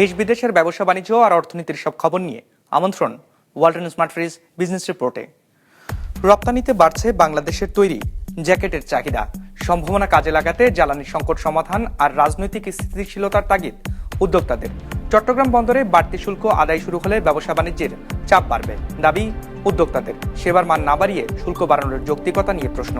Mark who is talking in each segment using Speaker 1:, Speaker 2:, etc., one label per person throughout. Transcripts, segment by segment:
Speaker 1: দেশ বিদেশের ব্যবসা বাণিজ্য আর অর্থনীতির সব খবর নিয়ে। আমন্ত্রণ, ওয়ালটন স্মার্ট ফ্রিজ বিজনেস রিপোর্টে। রপ্তানিতে বাড়ছে বাংলাদেশের তৈরি জ্যাকেটের চাহিদা। সম্ভাবনা কাজে লাগাতে জ্বালানি সংকট সমাধান আর রাজনৈতিক স্থিতিশীলতার তাগিদ উদ্যোক্তাদের। চট্টগ্রাম বন্দরে বাড়তি শুল্ক আদায় শুরু হলে ব্যবসা বাণিজ্যের চাপ বাড়বে, দাবি উদ্যোক্তাদের। সেবার মান না বাড়িয়ে শুল্ক বাড়ানোর যৌক্তিকতা নিয়ে প্রশ্ন।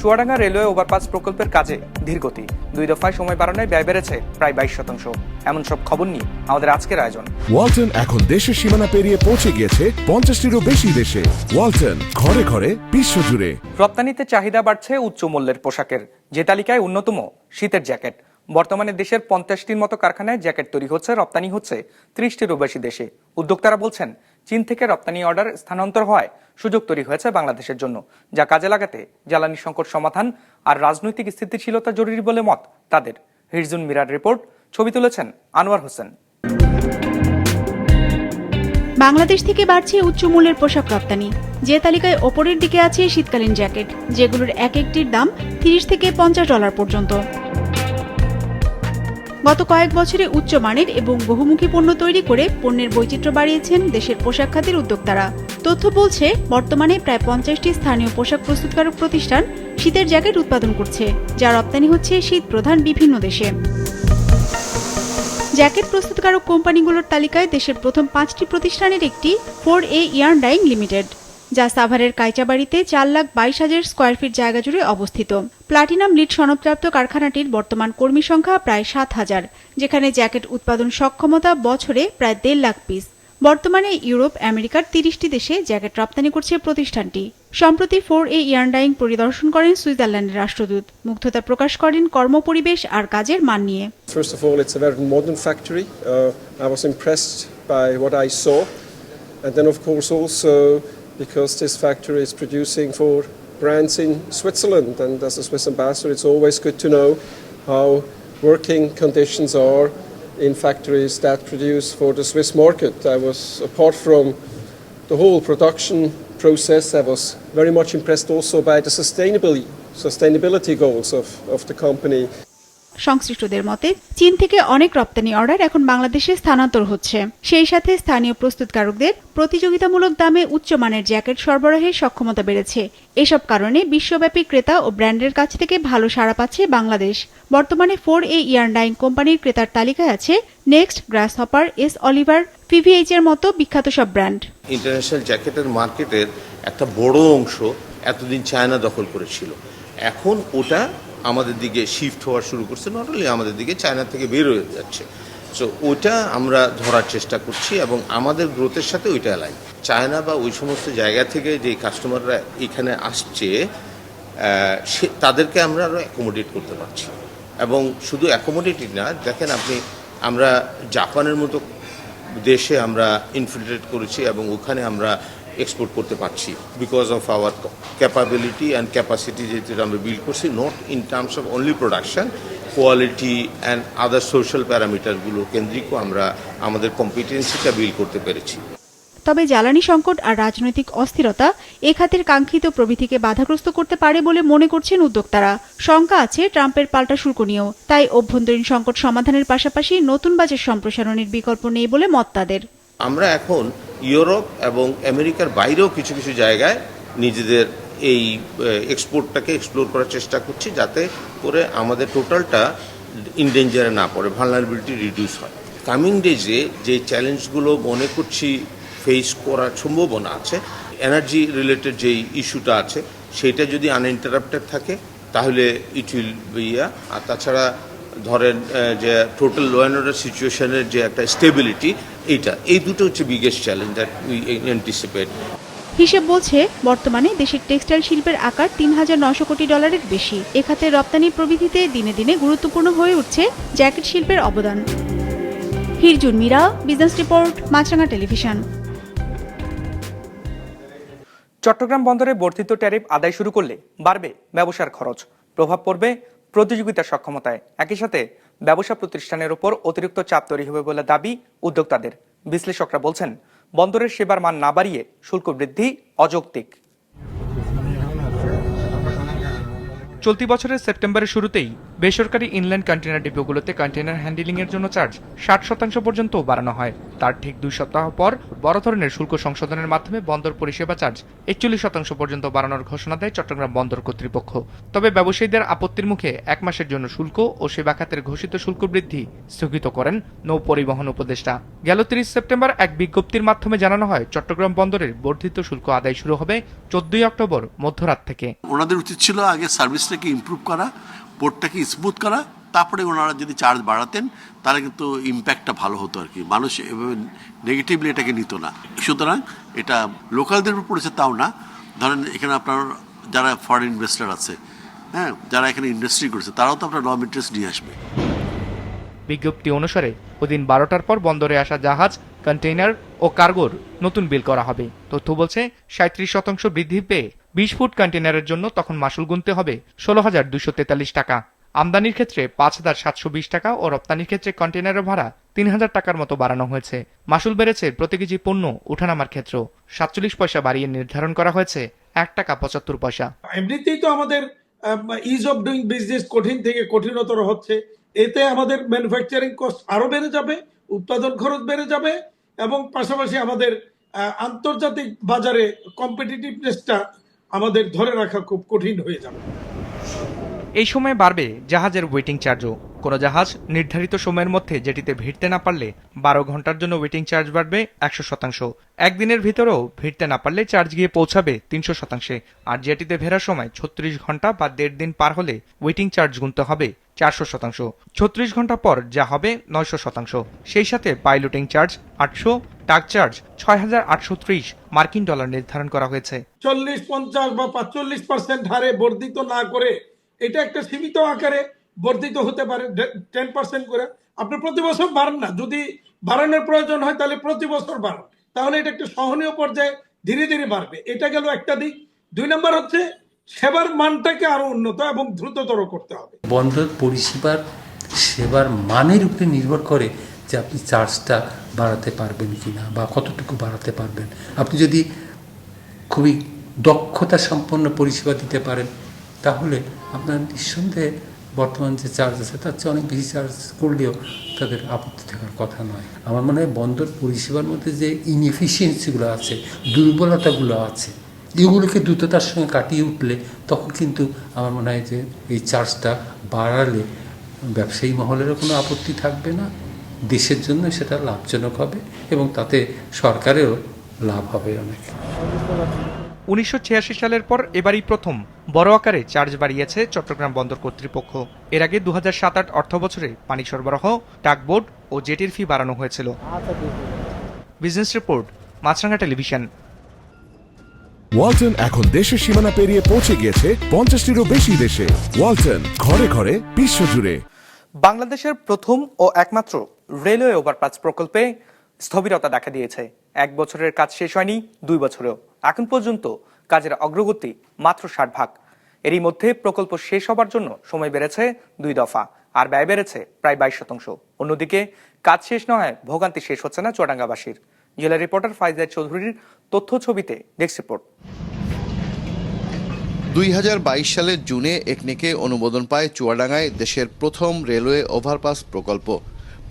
Speaker 1: চুয়াডাঙ্গা রেলওয়ে ওভারপাস প্রকল্পের কাজে ধীরগতি দুই দফায় সময় বাড়ানোয় ব্যয় বেড়েছে প্রায় বাইশ শতাংশ। এমন সব খবর নিয়ে আমাদের আজকের আয়োজন।
Speaker 2: ওয়ালটন এখন দেশের সীমানা পেরিয়ে পৌঁছে গিয়েছে পঞ্চাশটিরও বেশি দেশে। ওয়ালটন ঘরে ঘরে বিশ্বজুড়ে।
Speaker 1: রপ্তানিতে চাহিদা বাড়ছে উচ্চ মূল্যের পোশাকের। যে তালিকায় অন্যতম শীতের জ্যাকেট। বর্তমানে দেশের পঞ্চাশটির মতো কারখানায় জ্যাকেট তৈরি হচ্ছে রপ্তানি হচ্ছে ত্রিশটিরও বেশি দেশে। উদ্যোক্তারা বলছেন চীন থেকে রপ্তানি অর্ডার স্থানান্তর হওয়ায় সুযোগ তৈরি হয়েছে বাংলাদেশের জন্য, যা কাজে লাগাতে জ্বালানি সংকট সমাধান আর রাজনৈতিক স্থিতিশীলতা জরুরি বলে মত তাদের। হিরজুন মিরার রিপোর্ট, ছবি তুলেছেন আনোয়ার হোসেন।
Speaker 3: বাংলাদেশ থেকে বাড়ছে উচ্চ মূল্যের পোশাক রপ্তানি। যে তালিকায় ওপরের দিকে আছে শীতকালীন জ্যাকেট, যেগুলোর এক একটির দাম তিরিশ থেকে পঞ্চাশ ডলার পর্যন্ত। গত কয়েক বছরে উচ্চমানের এবং বহুমুখী পণ্য তৈরি করে পণ্যের বৈচিত্র্য বাড়িয়েছেন দেশের পোশাক খাতের উদ্যোক্তারা। তথ্য বলছে, বর্তমানে প্রায় পঞ্চাশটি স্থানীয় পোশাক প্রস্তুতকারক প্রতিষ্ঠান শীতের জ্যাকেট উৎপাদন করছে, যা রপ্তানি হচ্ছে শীত প্রধান বিভিন্ন দেশে। জ্যাকেট প্রস্তুতকারক কোম্পানিগুলোর তালিকায় দেশের প্রথম পাঁচটি প্রতিষ্ঠানের একটি, four A yarn dyeing limited. যা সাভারের কাইচাবাড়িতে চার লাখ বাইশ হাজার স্কোয়ার ফিট জায়গা জুড়ে অবস্থিত। প্লাটিনাম লিড সনদপ্রাপ্ত কারখানাটির বর্তমান কর্মী সংখ্যা প্রায় সাত হাজার যেখানে জ্যাকেট উৎপাদন সক্ষমতা বছরে প্রায় দেড় লাখ পিস বর্তমানে ইউরোপ আমেরিকার তিরিশটি দেশে জ্যাকেট রপ্তানি করছে প্রতিষ্ঠানটি। সম্প্রতি ফোর এ ইয়ার্নডাইং পরিদর্শন করেন সুইজারল্যান্ডের রাষ্ট্রদূত। মুগ্ধতা প্রকাশ করেন কর্মপরিবেশ আর কাজের মান নিয়ে।
Speaker 4: First of all, it's a very modern factory. Uh, I was impressed by what I saw. And then, of course, also because this factory is producing for brands in Switzerland. And as a Swiss ambassador, it's always good to know how working conditions are in factories that produce for the Swiss market. I was, apart from the whole production process, I was very much impressed also by the sustainability, sustainability goals of, of the company.
Speaker 3: সংশ্লিষ্টদের মতে, চীন থেকে অনেক রপ্তানি order এখন বাংলাদেশে স্থানান্তর হচ্ছে। সেই সাথে স্থানীয় প্রস্তুতকারকদের প্রতিযোগিতামূলক দামে উচ্চমানের জ্যাকেট সরবরাহের সক্ষমতা বেড়েছে। এসব কারণে বিশ্বব্যাপী ক্রেতা ও ব্র্যান্ডের কাছ থেকে ভালো সাড়া পাচ্ছে বাংলাদেশ। বর্তমানে ফোর এ ইয়ারডাইং কোম্পানির ক্রেতার তালিকায় আছে next grasshopper S Oliver PVH এর মতো বিখ্যাত সব ব্র্যান্ড।
Speaker 5: ইন্টারন্যাশনাল জ্যাকেটের মার্কেটের একটা বড় অংশ এতদিন চায়না দখল করেছিল। এখন ওটা আমাদের দিকে শিফট হওয়া শুরু করছে নট অনলি আমাদের দিকে চায়না থেকে বের হয়ে যাচ্ছে। সো ওইটা আমরা ধরার চেষ্টা করছি এবং আমাদের গ্রোথের সাথে ওইটা অ্যালাইন চায়না বা ওই সমস্ত জায়গা থেকে যে কাস্টমাররা এখানে আসছে সে, তাদেরকে আমরা আরও অ্যাকোমোডেট করতে পারছি। এবং শুধু অ্যাকোমোডেটই না, দেখেন আপনি, আমরা জাপানের মতো দেশে আমরা ইনফিল্ট্রেট করেছি এবং ওখানে আমরা এক্সপোর্ট করতে পারছি because of our capability and capacity যেটা আমরা বিল্ড করছি not in terms of only production quality and other social প্যারামিটারগুলো কেন্দ্রিকও আমরা আমাদের কম্পিটেন্সিটা বিল্ড করতে পেরেছি।
Speaker 3: তবে জ্বালানি সংকট আর রাজনৈতিক অস্থিরতা এ খাতের কাঙ্ক্ষিত প্রবৃদ্ধিকে বাধাগ্রস্ত করতে পারে বলে মনে করছেন উদ্যোক্তারা। শঙ্কা আছে ট্রাম্পের পাল্টা শুল্ক নিয়েও তাই অভ্যন্তরীণ সংকট সমাধানের পাশাপাশি নতুন বাজেট সম্প্রসারণের বিকল্প নেই বলে মত তাদের।
Speaker 5: আমরা এখন ইউরোপ এবং আমেরিকার বাইরেও কিছু কিছু জায়গায় নিজেদের এই এক্সপোর্টটাকে এক্সপ্লোর করার চেষ্টা করছি যাতে করে আমাদের টোটালটা ইনডেঞ্জারে না পড়ে ভালনারেবিলিটি রিডিউস হয়। কামিং ডেজে যে চ্যালেঞ্জগুলো মনে করছি ফেস করার সম্ভাবনা আছে এনার্জি রিলেটেড যেই ইস্যুটা আছে, সেটা যদি আনইন্টারাপ্টেড থাকে, তাহলে ইট উইল ইয়া আর তাছাড়া ধরেন যে টোটাল ল অ্যান্ড অর্ডার সিচুয়েশনের যে একটা স্টেবিলিটি এইটা এই দুটো হচ্ছে biggest challenge that we anticipate
Speaker 3: হিসেব বলছে বর্তমানে দেশের টেক্সটাইল শিল্পের আকার তিন হাজার নশো কোটি ডলারের বেশি। এখাতে রপ্তানি প্রবৃদ্ধিতে দিনে দিনে গুরুত্বপূর্ণ হয়ে উঠছে জ্যাকেট শিল্পের অবদান। Hirjun Mira business report Machranga television.
Speaker 1: Chattogram বন্দরে বর্ধিত ট্যারিফ আদায় শুরু করলে বাড়বে ব্যবসার খরচ। প্রভাব পড়বে প্রতিযোগিতার সক্ষমতায়। একই সাথে ব্যবসা প্রতিষ্ঠানের ওপর অতিরিক্ত চাপ তৈরি হবে বলে দাবি উদ্যোক্তাদের। বিশ্লেষকরা বলছেন, বন্দরের সেবার মান না বাড়িয়ে শুল্ক বৃদ্ধি অযৌক্তিক। চলতি বছরের সেপ্টেম্বরের শুরুতেই বেসরকারি ইনল্যান্ড কন্টেনার ডিপোগুলোতে কন্টেনার হ্যান্ডেলিং এর জন্য চার্জ ষাট শতাংশ পর্যন্ত বাড়ানো হয়। তার ঠিক দুই সপ্তাহ পর বড় ধরনের শুল্ক সংশোধনের মাধ্যমে বন্দর পরিষেবা চার্জ একচল্লিশ শতাংশ পর্যন্ত বাড়ানোর ঘোষণা দেয় চট্টগ্রাম বন্দর কর্তৃপক্ষ। তবে ব্যবসায়ীদের আপত্তির মুখে এক মাসের জন্য শুল্ক ও সেবা খাতের ঘোষিত শুল্ক বৃদ্ধি স্থগিত করেন নৌ পরিবহন উপদেষ্টা। গেল তিরিশ সেপ্টেম্বর এক বিজ্ঞপ্তির মাধ্যমে জানানো হয়, চট্টগ্রাম বন্দরের বর্ধিত শুল্ক আদায় শুরু হবে চোদ্দই অক্টোবর মধ্যরাত থেকে।
Speaker 6: ওনাদের উচিত ছিল আগে সার্ভিসটাকে ইমপ্রুভ করা পোর্টটাকে স্মুথ করা, তারপরে ওনারা যদি চার্জ বাড়াতেন, তাহলে কিন্তু ইম্প্যাক্টটা ভালো হতো আর কি। মানুষ এভাবে নেগেটিভলি এটাকে নিত না। সুতরাং এটা লোকালদের উপর পড়েছে তাও না। ধরেন এখানে আপনার যারা ফরেন ইনভেস্টর আছে হ্যাঁ যারা এখানে ইন্ডাস্ট্রি করেছে, তারাও তো আপনার নম ইন্টারেস্ট নিয়ে আসবে।
Speaker 1: বিজ্ঞপ্তি অনুসারে ওদিন বারোটার পর বন্দরে আসা জাহাজ কন্টেইনার ও কার্গোর নতুন বিল করা হবে। তথ্য বলছে সাঁত্রিশ শতাংশ বৃদ্ধি পেয়ে বিশ ফুট কন্টেনারের জন্য তখন মাসুল গুনতে হবে ষোলো হাজার দুশো তেতাল্লিশ টাকা। আমদানির ক্ষেত্রে পাঁচ হাজার সাতশো বিশ টাকা ও রপ্তানির ক্ষেত্রে কন্টেনারের ভাড়া তিন হাজার টাকার মতো বাড়ানো হয়েছে। মাসুল বেড়েছে প্রতি কেজি পণ্য উঠানামার ক্ষেত্র। সাতচল্লিশ পয়সা বাড়িয়ে নির্ধারণ করা হয়েছে এক টাকা পঁচাত্তর পয়সা।
Speaker 7: এমনিতেই তো আমাদের ইজ অফ ডুইং বিজনেস কঠিন থেকে কঠিনতর হচ্ছে। এতে আমাদের ম্যানুফ্যাকচারিং কস্ট আরও বেড়ে যাবে, উৎপাদন খরচ বেড়ে যাবে এবং পাশাপাশি আমাদের আন্তর্জাতিক বাজারে কম্পিটিটিভনেসটা আমাদের ধরে রাখা খুব কঠিন হয়ে যাবে।
Speaker 1: এই সময় বাড়বে জাহাজের ওয়েটিং চার্জও কোনো জাহাজ নির্ধারিত সময়ের মধ্যে যেটিতে ভিড়তে না পারলে বারো ঘণ্টার জন্য ওয়েটিং চার্জ বাড়বে একশো শতাংশ। একদিনের ভিতরেও ভিড়তে না পারলে চার্জ গিয়ে পৌঁছাবে তিনশো শতাংশে। আর যেটিতে ফেরার সময় ছত্রিশ ঘণ্টা বা দেড় দিন পার হলে ওয়েটিং চার্জ গুনতে হবে চারশো শতাংশ। ছত্রিশ ঘণ্টা পর যা হবে নয়শো শতাংশ। সেই সাথে পাইলটিং চার্জ আটশো টাক চার্জ ছয় হাজার আটশো ত্রিশ মার্কিন ডলার নির্ধারণ করা হয়েছে।
Speaker 7: চল্লিশ পঞ্চাশ বা পাঁচচল্লিশ পার্সেন্ট হারে বর্ধিত না করে এটা একটা সীমিত আকারে বর্ধিত হতে পারে টেন পার্সেন্ট করে। আপনি প্রতি বছর বাড়ান না। যদি বাড়ানোর প্রয়োজন হয়, তাহলে প্রতি বছর বাড়ান। তাহলে এটা একটা সহনীয় পর্যায়ে ধীরে ধীরে বাড়বে। এটা গেল একটা দিক। দুই নম্বর হচ্ছে, সেবার মানটাকে আরও উন্নত এবং দ্রুততর করতে হবে।
Speaker 8: বন্দর পরিষেবার সেবার মানের উপরে নির্ভর করে যে আপনি চার্জটা বাড়াতে পারবেন কি না বা কতটুকু বাড়াতে পারবেন। আপনি যদি খুবই দক্ষতা সম্পন্ন পরিষেবা দিতে পারেন তাহলে আপনার নিঃসন্দেহে বর্তমান যে চার্জ আছে, তার চেয়ে অনেক বেশি চার্জ করলেও তাদের আপত্তি থাকার কথা নয়। আমার মনে হয় বন্দর পরিষেবার মধ্যে যে ইনএফিসিয়েন্সিগুলো আছে, দুর্বলতাগুলো আছে, এগুলোকে দ্রুততার সঙ্গে কাটিয়ে উঠলে তখন কিন্তু আমার মনে হয় যে এই চার্জটা বাড়ালে ব্যবসায়ী মহলেরও কোনো আপত্তি থাকবে না, দেশের জন্য সেটা লাভজনক হবে এবং তাতে সরকারেরও লাভ হবে অনেক।
Speaker 1: উনিশশো ছিয়াশি সালের পর এবারই প্রথম বড় আকারে চার্জ বাড়িয়েছে চট্টগ্রাম বন্দর কর্তৃপক্ষ। এর আগে দু হাজার সাত আট অর্থ বছরে পানি সরবরাহ টাকবোর্ড ও জেটির ফি বাড়ানো হয়েছিল। Business report Machranga television.
Speaker 2: Walton এখন দেশের সীমানা পেরিয়ে পৌঁছে গিয়েছে পঞ্চাশটিরও বেশি দেশে। ওয়ালটন ঘরে ঘরে বিশ্বজুড়ে
Speaker 1: বাংলাদেশের প্রথম ও একমাত্র রেলওয়ে ওভারপাস প্রকল্পে স্থবিরতা দেখা দিয়েছে। এক বছরের কাজ শেষ হয়নি, দুই বছরেও। এখন পর্যন্ত কাজের অগ্রগতি মাত্র ষাট ভাগ। এরই মধ্যে প্রকল্প শেষ হবার জন্য সময় বেড়েছে দুই দফা, আর ব্যয় বেড়েছে প্রায় বাইশ শতাংশ। অন্যদিকে, কাজ শেষ না হয় ভোগান্তি শেষ হচ্ছে না চুয়াডাঙ্গাবাসীর। জেলা রিপোর্টার ফাইজার চৌধুরীর তথ্য ছবিতে ডেস্ক রিপোর্ট।
Speaker 9: দুই হাজার বাইশ সালের জুনে একনেকে অনুমোদন পায় চুয়াডাঙ্গায় দেশের প্রথম রেলওয়ে ওভারপাস প্রকল্প।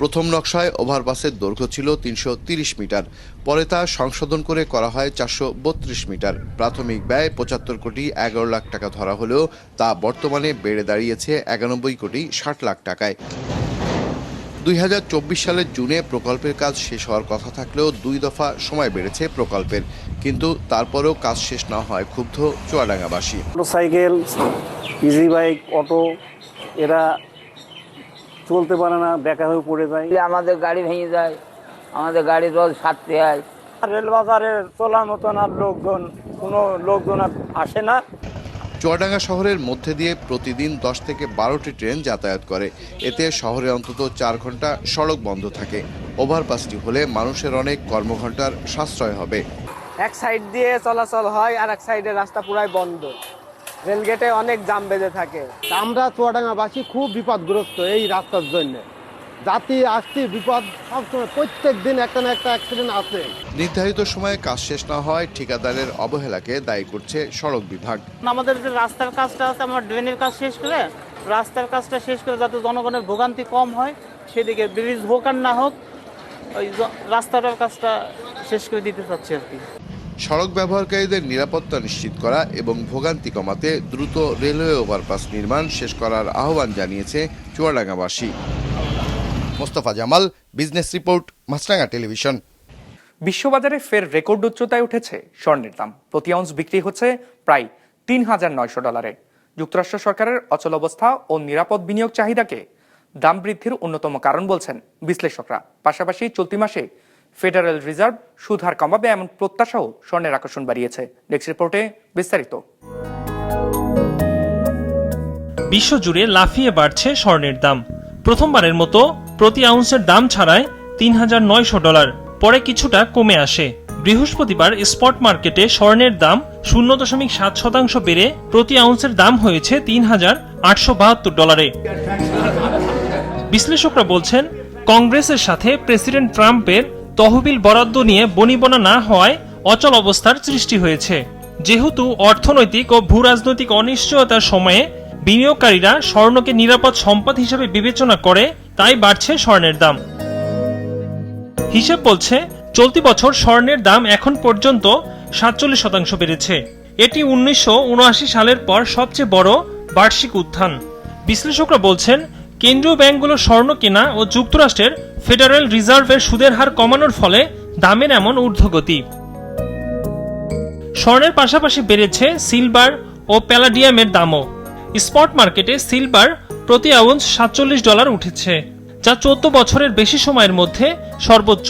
Speaker 9: প্রথম নকশায় ওভারপাসের দৈর্ঘ্য ছিল তিনশো মিটার। পরে তা সংশোধন করে করা হয় চারশো বত্রিশ মিটার। প্রাথমিক ব্যয় পঁচাত্তর কোটি এগারো লাখ টাকা ধরা হলেও তা বর্তমানে বেড়ে দাঁড়িয়েছে একানব্বই কোটি ষাট লাখ টাকায়। দুই হাজার চব্বিশ সালের জুনে প্রকল্পের কাজ শেষ হওয়ার কথা থাকলেও দুই দফা সময় বেড়েছে প্রকল্পের। কিন্তু তারপরেও কাজ শেষ না হয় ক্ষুব্ধ চুয়াডাঙ্গাবাসী।
Speaker 10: মোটরসাইকেল, ইজি বাইক, অটো, এরা চলতে পারে না বেকা হয়ে পড়ে যায়।
Speaker 11: আমাদের গাড়ি ভেঙে যায় আমাদের গাড়ি রোজ সারতে হয়।
Speaker 10: রেল বাজারে চলার মতন আর লোকজন কোনো লোকজন আর আসে না।
Speaker 9: চুয়াডাঙ্গা শহরের মধ্যে দিয়ে প্রতিদিন দশ থেকে বারোটি ট্রেন যাতায়াত করে। এতে শহরে অন্তত চার ঘণ্টা সড়ক বন্ধ থাকে। ওভারপাসটি হলে মানুষের অনেক কর্মঘণ্টার সাশ্রয় হবে।
Speaker 10: এক সাইড দিয়ে চলাচল হয় আর এক সাইডে রাস্তা পুরাই বন্ধ। রেলগেটে অনেক জাম বেঁধে থাকে।
Speaker 12: আমরা চুয়াডাঙ্গাবাসী খুব বিপদগ্রস্ত এই রাস্তার জন্য।
Speaker 10: জাতি আসতি বিপদ সবসময় প্রত্যেক দিন একটা না একটা অ্যাক্সিডেন্ট আছে।
Speaker 9: নির্ধারিত সময়ে কাজ শেষ না হয় ঠিকাদারের অবহেলাকে দায়ী করছে সড়ক বিভাগ।
Speaker 10: আমাদের যে রাস্তার কাজটা আছে আমার ড্রেনের কাজ শেষ করে রাস্তার কাজটা শেষ করে যাতে জনগণের ভোগান্তি কম হয় সেদিকে ব্রিজ হোক আর না হোক ওই রাস্তাটার কাজটা শেষ করে দিতে চাচ্ছি আর কি।
Speaker 9: সড়ক ব্যবহারকারীদের নিরাপত্তা নিশ্চিত করা এবং ভোগান্তি কমাতে দ্রুত রেলওয়ে ওভারপাস নির্মাণ শেষ করার আহ্বান জানিয়েছে চুয়াডাঙ্গাবাসী। Mostafa Jamal, business report, Machranga television.
Speaker 1: বিশ্ববাজারে ফের রেকর্ড উচ্চতায় উঠেছে স্বর্ণের দাম। প্রতি আউন্স বিক্রি হচ্ছে প্রায় তিন হাজার নয়শো ডলারে। যুক্তরাষ্ট্র সরকারের অচল অবস্থা ও নিরাপদ বিনিয়োগ চাহিদাকে দাম বৃদ্ধির অন্যতম কারণ বলছেন বিশ্লেষকরা। পাশাপাশি চলতি মাসে ফেডারেল রিজার্ভ সুদ হার কমাবে এমন প্রত্যাশাও স্বর্ণের আকর্ষণ বাড়িয়েছে। নেক্সট রিপোর্টে বিস্তারিত।
Speaker 12: বিশ্বজুড়ে লাফিয়ে বাড়ছে স্বর্ণের দাম। প্রথমবারের মতো প্রতি আউন্সের দাম ছাড়ায় তিন হাজার নয়শো ডলার, পরে কিছুটা কমে আসে। বৃহস্পতিবার স্পট মার্কেটে স্বর্ণের দাম শূন্য দশমিক সাত শতাংশ বেড়ে প্রতি আউন্সের দাম হয়েছে তিন হাজার আটশো বাহাত্তর ডলারে। বিশ্লেষকরা বলছেন, কংগ্রেসের সাথে প্রেসিডেন্ট ট্রাম্পের তহবিল বরাদ্দ নিয়ে বনিবনা না হওয়ায় অচল অবস্থার সৃষ্টি হয়েছে। যেহেতু অর্থনৈতিক ও ভূরাজনৈতিক অনিশ্চয়তার সময়ে বিনিয়োগকারীরা স্বর্ণকে নিরাপদ সম্পদ হিসেবে বিবেচনা করে, তাই বাড়ছে স্বর্ণের দাম। হিসেব বলছে, চলতি বছর স্বর্ণের দাম এখন পর্যন্ত সাতচল্লিশ শতাংশ বেড়েছে। এটি উনিশশো উনআশি সালের পর সবচেয়ে বড় বার্ষিক উত্থান। বিশ্লেষকরা বলছেন কেন্দ্রীয় ব্যাংকগুলো স্বর্ণ কেনা ও যুক্তরাষ্ট্রের ফেডারেল রিজার্ভের সুদের হার কমানোর ফলে দামের এমন ঊর্ধ্বগতি। স্বর্ণের পাশাপাশি বেড়েছে সিলভার ও প্যালাডিয়ামের দামও। স্পট মার্কেটে সিলভার প্রতি আউন্স সাতচল্লিশ ডলার উঠেছে, যা চোদ্দ বছরের বেশি সময়ের মধ্যে সর্বোচ্চ।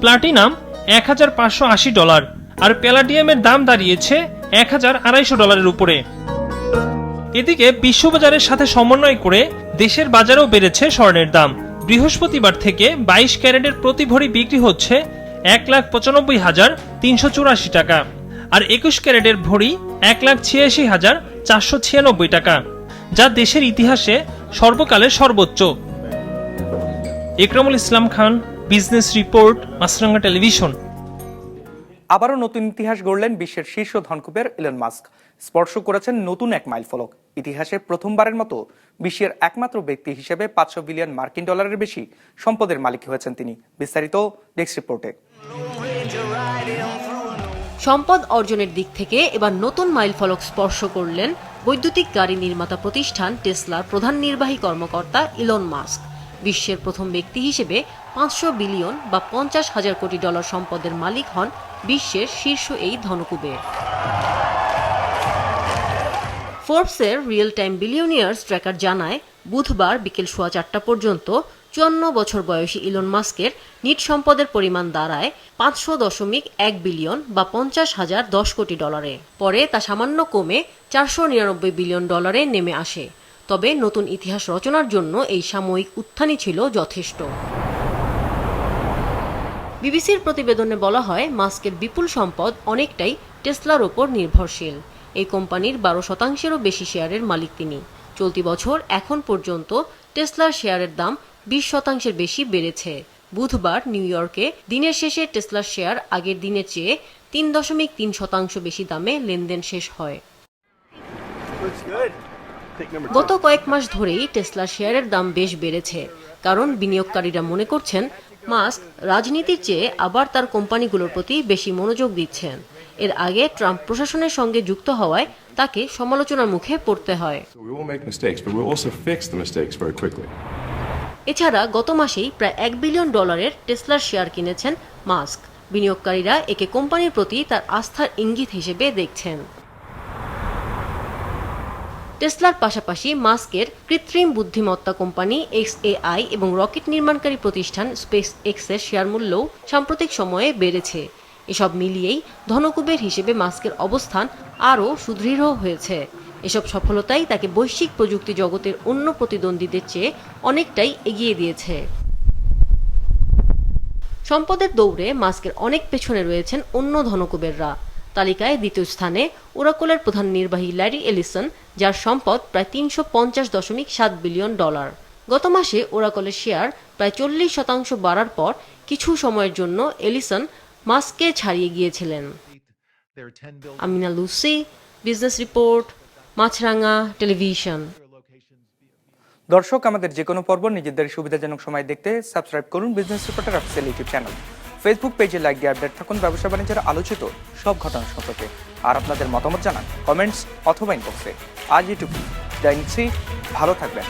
Speaker 12: প্লাটিনাম এক হাজার পাঁচশো আশি ডলার আর প্যালাডিয়ামের দাম দাঁড়িয়েছে এক হাজার আড়াইশো ডলারের উপরে। এদিকে বিশ্ববাজারের সাথে সমন্বয় করে দেশের বাজারেও বেড়েছে স্বর্ণের দাম। বৃহস্পতিবার থেকে বাইশ ক্যারেটের প্রতি ভরি বিক্রি হচ্ছে এক লাখ পঁচানব্বই হাজার তিনশো চুরাশি টাকা আর একুশ ক্যারেটের ভরি এক লাখ ছিয়াশি হাজার চারশো ছিয়ানব্বই টাকা, যা দেশের ইতিহাসে সর্বকালের সর্বোচ্চ। Ekramul Islam Khan, business report Machranga television.
Speaker 1: আবারও নতুন ইতিহাস গড়লেন বিশ্বের শীর্ষ ধনকুবের ইলন মাস্ক। স্পর্শ করেছেন নতুন এক মাইল ফলক ইতিহাসে প্রথমবারের মতো বিশ্বের একমাত্র ব্যক্তি হিসেবে পাঁচশো বিলিয়ন মার্কিন ডলারের বেশি সম্পদের মালিক হয়েছেন তিনি। বিস্তারিত ডেস্ক রিপোর্টে।
Speaker 13: সম্পদ অর্জনের দিক থেকে এবার নতুন মাইলফলক স্পর্শ করলেন বৈদ্যুতিক গাড়ি নির্মাতা প্রতিষ্ঠান টেসলার প্রধান নির্বাহী কর্মকর্তা ইলন মাস্ক। বিশ্বের প্রথম ব্যক্তি হিসেবে পাঁচশো বিলিয়ন বা পঞ্চাশ হাজার কোটি ডলার সম্পদের মালিক হন বিশ্বের শীর্ষ এই ধনকুবের। ফোর্বসের রিয়েল টাইম বিলিয়নিয়ার্স ট্র্যাকার জানায়, বুধবার বিকেল সোয়া চারটা পর্যন্ত চুয়ান্ন বছর বয়সী ইলন মাস্কের নিট সম্পদের পরিমাণ দাঁড়ায় পাঁচশো দশমিক এক বিলিয়ন বা পঞ্চাশ হাজার দশ কোটি ডলারে। পরে তা সামান্য কমে চারশো নিরানব্বই বিলিয়ন ডলারে নেমে আসে। তবে নতুন ইতিহাস রচনার জন্য এই সাময়িক উত্থানই ছিল যথেষ্ট। বিবিসির প্রতিবেদনে বলা হয়, মাস্কের বিপুল সম্পদ অনেকটাই টেসলার ওপর নির্ভরশীল। এই কোম্পানির বারো শতাংশেরও বেশি শেয়ারের মালিক তিনি। চলতি বছর এখন পর্যন্ত টেসলার শেয়ারের দাম বিশ শতাংশের বেশি বেড়েছে। বুধবার নিউ ইয়র্কে দিনের শেষে টেসলার শেয়ার আগের দিনের চেয়ে তিন দশমিক তিন শতাংশ বেশি দামে লেনদেন শেষ হয়। গত কয়েক মাস ধরেই টেসলার শেয়ারের দাম বেশ বেড়েছে, কারণ বিনিয়োগকারীরা মনে করছেন, মাস্ক রাজনীতির চেয়ে আবার তার কোম্পানিগুলোর প্রতি বেশি মনোযোগ দিচ্ছেন। এর আগে ট্রাম্প প্রশাসনের সঙ্গে যুক্ত হওয়ায় তাকে সমালোচনার মুখে পড়তে হয়. এছাড়া গত মাসেই প্রায় এক বিলিয়ন ডলারের টেসলার শেয়ার কিনেছেন মাস্ক। বিনিয়োগকারীরা একে কোম্পানির প্রতি তার আস্থার ইঙ্গিত হিসেবে দেখছেন। টেসলার পাশাপাশি মাস্কের কৃত্রিম বুদ্ধিমত্তা কোম্পানি এক্স এআই এবং রকেট নির্মাণকারী প্রতিষ্ঠান স্পেস এক্সের শেয়ার মূল্যও সাম্প্রতিক সময়ে বেড়েছে। এসব মিলিয়েই ধনকুবের হিসেবে মাস্কের অবস্থান আরও সুদৃঢ় হয়েছে। এসব সফলতাই তাকে বৈশ্বিক প্রযুক্তি জগতের অন্য প্রতিদ্বন্দ্বীদের চেয়ে অনেকটাই এগিয়ে দিয়েছে। সম্পদের দৌড়ে মাস্কের অনেক পেছনে রয়েছেন অন্য ধনকুবেররা। তালিকায় দ্বিতীয় স্থানে ওরাকলের প্রধান নির্বাহী ল্যারি এলিসন, যার সম্পদ প্রায় তিনশো পঞ্চাশ দশমিক সাত বিলিয়ন ডলার। গত মাসে ওরাকলের শেয়ার প্রায় চল্লিশ শতাংশ বাড়ার পর কিছু সময়ের জন্য এলিসন মাস্ককে ছাড়িয়ে গিয়েছিলেন। Amina Lucy business report Machranga television.
Speaker 1: দর্শক আমাদের যে কোনো পর্ব নিজেদের সুবিধাজনক সময় দেখতে সাবস্ক্রাইব করুন business reporter official YouTube channel. Facebook পেজে লাইক দিয়ে আপডেট থাকুন ব্যবসা বাণিজ্যের আলোচিত সব ঘটনা সম্পর্কে। আর আপনাদের মতামত জানান কমেন্টস অথবা ইনবক্সে আজ এটুকু জানিছি ভালো থাকবেন।